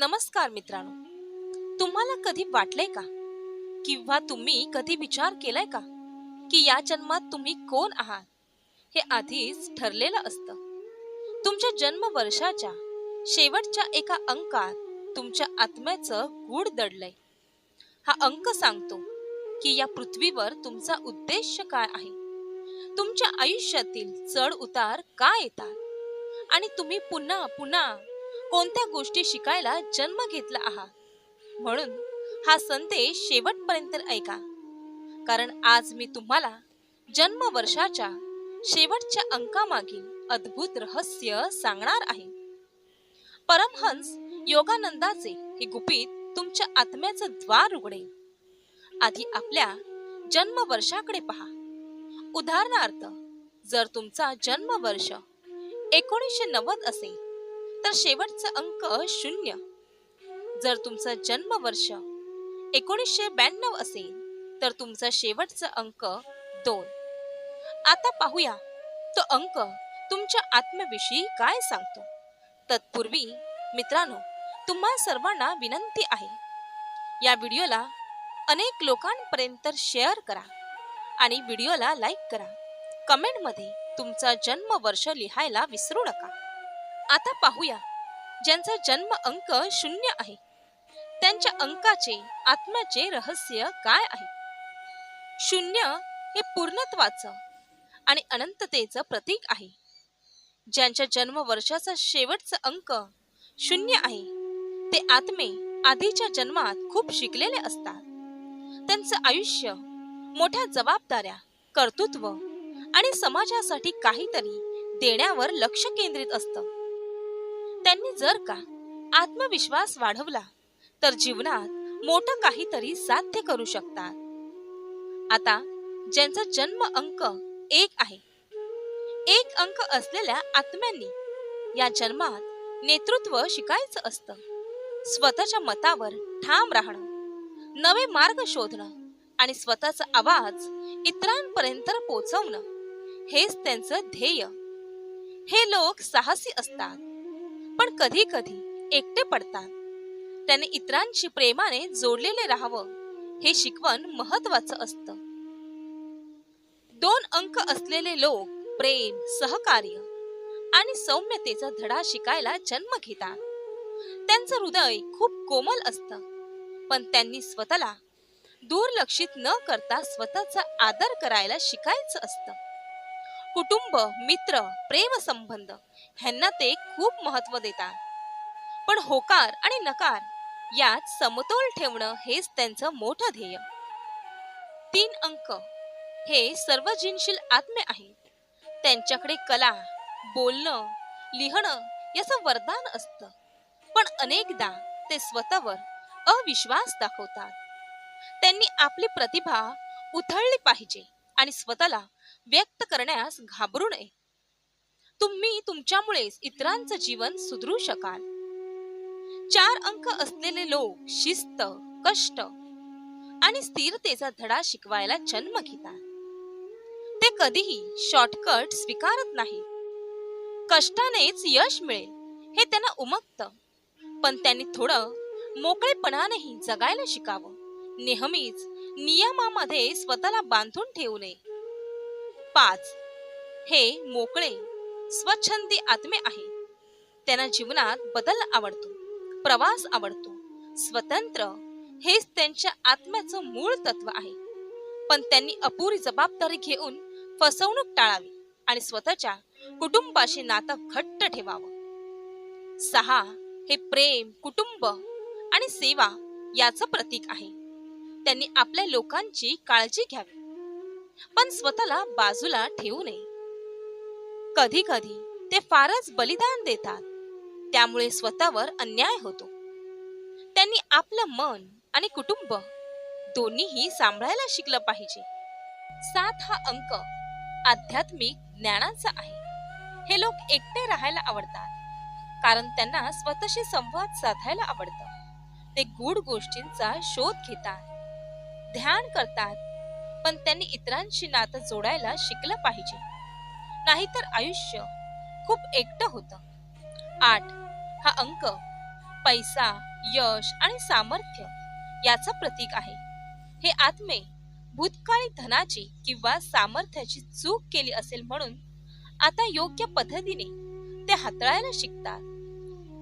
नमस्कार मित्रांनो. तुम्हाला कधी वाटलंय का? किंवा तुम्ही कधी विचार केलाय का? की या जन्मात तुम्ही कोण आहात? हे आधीच ठरलेलं असतं. तुमच्या जन्म वर्षाच्या शेवटच्या एका अंकात तुमच्या आत्म्याचं गूढ दडलंय. हा अंक सांगतो की या पृथ्वीवर तुमचा उद्देश काय आहे? तुमच्या आयुष्यातील चढ उतार का येतात? आणि तुम्ही पुन्हा पुन्हा कोणत्या गोष्टी शिकायला जन्म घेतला आहात? म्हणून हा संदेश शेवटपर्यंत ऐका. कारण आज मी तुम्हाला जन्म वर्षाच्या शेवटच्या अंकामागील अद्भुत रहस्य सांगणार आहे. परमहंस योगानंदाचे हे गुपित तुमच्या आत्म्याचं द्वार उघडेल. आधी आपल्या जन्म वर्षाकडे पहा. उदाहरणार्थ जर तुमचा जन्म वर्ष एकोणीसशे नव्वद असेल तर शेवटचा अंक शून्य. जर तुमचं जन्म वर्ष एकोणीसशे ब्याण्णव असेल तर तुमचा शेवटचा अंक दोन. आता पाहूया तो अंक तुमच्या आत्म्याविषयी काय सांगतो? तत्पूर्वी मित्रांनो तुम्हा सर्वांना विनंती आहे. या व्हिडिओला अनेक लोकांपर्यंत शेअर करा आणि व्हिडिओला लाईक करा. कमेंटमध्ये तुमचा जन्म वर्ष लिहायला विसरू नका. आता पाहूया. ज्यांचा जन्म अंक शून्य आहे त्यांच्या अंकाचे आत्म्याचे रहस्य काय आहे? शून्य हे पूर्णत्वाचं आणि अनंततेचं प्रतीक आहे. ज्यांच्या जन्म वर्षाचा शेवटचा अंक शून्य आहे ते आत्मे आधीच्या जन्मात खूप शिकलेले असतात. त्यांचं आयुष्य मोठ्या जबाबदाऱ्या कर्तृत्व आणि समाजासाठी काहीतरी देण्यावर लक्ष केंद्रित असतं. त्यांनी जर का आत्मविश्वास वाढवला तर जीवनात मोठं काहीतरी साध्य करू शकतात. आता ज्यांचा जन्म अंक एक आहे एक अंक असलेल्या आत्म्यांनी या जन्मात नेतृत्व शिकायचं असतं. स्वतःच्या मतावर ठाम राहणं नवे मार्ग शोधणं आणि स्वतःचा आवाज इतरांपर्यंत पोचवणं हेच त्यांचं ध्येय. हे लोक साहसी असतात. पण कधी कधी एकटे पडतात. त्याने इतरांशी प्रेमाने जोडलेले राहावं हे शिकवण महत्वाचं असतं. दोन अंक असलेले लोक प्रेम सहकार्य आणि सौम्यतेचा धडा शिकायला जन्म घेतात. त्यांचं हृदय खूप कोमल असतं पण त्यांनी स्वतःला दुर्लक्षित न करता स्वतःचा आदर करायला शिकायचं असतं. कुटुंब मित्र प्रेम संबंध ह्यांना ते खूप महत्त्व देतात. पण होकार आणि नकार यात समतोल ठेवणं हेच त्यांचं मोठं ध्येय. तीन अंक हे सर्वजनशील आत्मे आहेत. त्यांच्याकडे कला बोलणं लिहिणं याचं वरदान असतं. पण अनेकदा ते स्वतःवर अविश्वास दाखवतात. त्यांनी आपली प्रतिभा उथळली पाहिजे आणि स्वतःला व्यक्त करण्यास घाबरू नये. तुम्ही तुमच्यामुळेच इतरांचं जीवन सुधरू शकाल. चार अंक असलेले लोक शिस्त कष्ट आणि स्थिरतेचा धडा शिकवायला जन्म घेतात. ते कधीही शॉर्टकट स्वीकारत नाही कष्टानेच यश मिळेल हे त्यांना उमगत. पण त्यांनी थोडं मोकळेपणानेही जगायला शिकावं. नेहमीच नियमामध्ये स्वतःला बांधून ठेवू नये. पाच. हे मोकळे स्वच्छंदी आत्मे आहे. त्यांना जीवनात बदल आवडतो प्रवास आवडतो. स्वतंत्र हेच त्यांच्या आत्म्याचं मूळ तत्व आहे. पण त्यांनी अपुरी जबाबदारी घेऊन फसवणूक टाळावी आणि स्वतःच्या कुटुंबाशी नातं घट्ट ठेवावं. सहा. हे प्रेम कुटुंब आणि सेवा याचं प्रतीक आहे. त्यांनी आपल्या लोकांची काळजी घ्यावी. पण स्वतःला बाजूला ठेवू नये. कधी कधी ते फारच बलिदान देतात. त्यामुळे स्वतःवर अन्याय होतो. त्यांनी आपलं मन आणि कुटुंब दोन्हीही सांभाळायला शिकलं पाहिजे. सात हा अंक आध्यात्मिक ज्ञानाचा आहे. हे लोक एकटे राहायला आवडतात. कारण त्यांना स्वतःशी संवाद साधायला आवडतं. ते गूढ गोष्टींचा शोध घेतात. ध्यान करतात. पण त्यांनी इतरांशी नातं जोडायला शिकलं पाहिजे. नाहीतर आयुष्य खूप एकटं होतं. आठ हा अंक पैसा यश आणि सामर्थ्य याचं प्रतीक आहे. हे आत्मे भूतकाळी धनाची किंवा सामर्थ्याची चूक केली असेल म्हणून आता योग्य पद्धतीने ते हाताळायला शिकतात.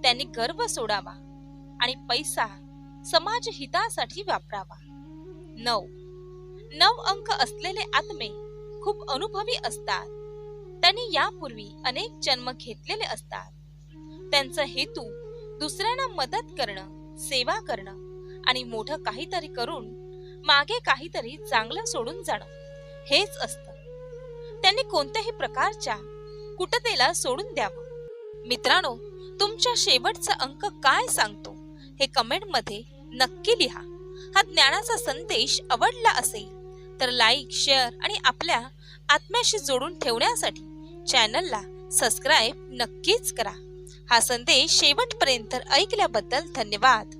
त्यांनी गर्व सोडावा आणि पैसा समाज हितासाठी वापरावा. नऊ नऊ अंक असलेले आत्मे खूप अनुभवी असतात. त्यांनी यापूर्वी अनेक जन्म घेतलेले असतात. त्यांचा हेतू दुसऱ्यांना मदत करणं सेवा करणं आणि मोठं काहीतरी करून मागे काहीतरी चांगलं सोडून जाणं हेच असतं. त्यांनी कोणत्याही प्रकारच्या कुटतेला सोडून द्यावं. मित्रांनो तुमच्या शेवटचा अंक काय सांगतो हे कमेंटमध्ये नक्की लिहा. हा ज्ञानाचा संदेश आवडला असेल तर लाईक शेअर आणि आपल्या आत्म्याशी जोडून ठेवण्यासाठी चॅनलला सबस्क्राईब नक्कीच करा. हा संदेश शेवटपर्यंत ऐकल्याबद्दल धन्यवाद.